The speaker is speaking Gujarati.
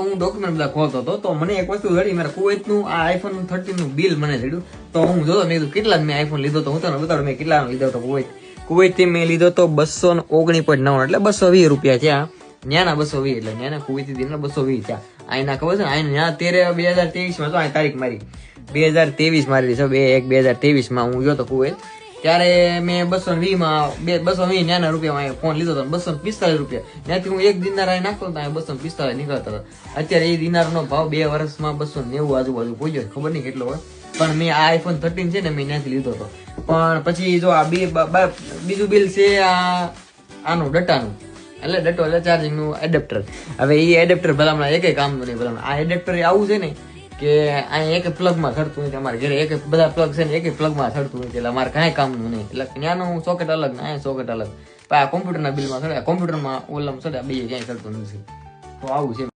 હું ડોક્યુમેન્ટ ખોલતો હતો. મને એક વસ્તુ જડી મારે કુવૈતનું, આ આઈફોન થર્ટીનનું બિલ મને જડ્યું તો હું જોતો, મેં કીધું, કેટલા મેં આઈફોન લીધો તો મેં કેટલા લીધો તો કુવૈત? કુવૈત મેં લીધો તો બસો ઓગણી પોઈન્ટ નવ એટલે બસો વીસ રૂપિયા થયા. ન્યાના બસો વીસ, એટલે ન્યાના કુવૈતી થી બસો વીસ થયા. આઈના ખબર છે આઈ ન્યા તેરે બે હજાર ત્રેવીસમાં તો આ તારીખ મારી. બે હજાર ત્રેવીસ મારી છે, બે એક બે હજાર ત્રેવીસમાં હું ગયો તો કુવૈત. ત્યારે મેં બસો વીસમાં બે, બસો વીસ નાના રૂપિયામાં ફોન લીધો હતો બસો પિસ્તાલીસ રૂપિયા. ત્યાંથી હું એક દિનાર નાખતો હતો બસો પિસ્તાળીસ નીકળતા હતા. અત્યારે એ દિનારનો ભાવ બે વર્ષમાં બસો નેવું આજુબાજુ પહોંચ્યો ખબર નહીં કેટલો હોય. પણ મેં આ આઈફોન થર્ટીન છે ને મેં ત્યાંથી લીધો હતો. પણ પછી જો આ બ- બીજું બિલ છે આ, આનું, ડટાનું. એટલે ડટો એટલે ચાર્જિંગનું એડેપ્ટર હવે એ એડેપ્ટર ભલામણ એક કામનું નહીં ભલામણ. આ એડેપ્ટર આવું છે ને કે અહીંયા એક પ્લગમાં થડતું નથી અમારે ઘરે. એક બધા પ્લગ છે ને એક પ્લગમાં થડતું નથી. એટલે અમારે કાંઈ કામનું નહીં. એટલે ત્યાંનું સોકેટ અલગ ને અહીંયા સોકેટ અલગ. પણ આ કોમ્પ્યુટરના બિલમાં સડે કોમ્પ્યુટરમાં ઓલમ સડે બે ક્યાંય સડતું નથી. તો આવું છે.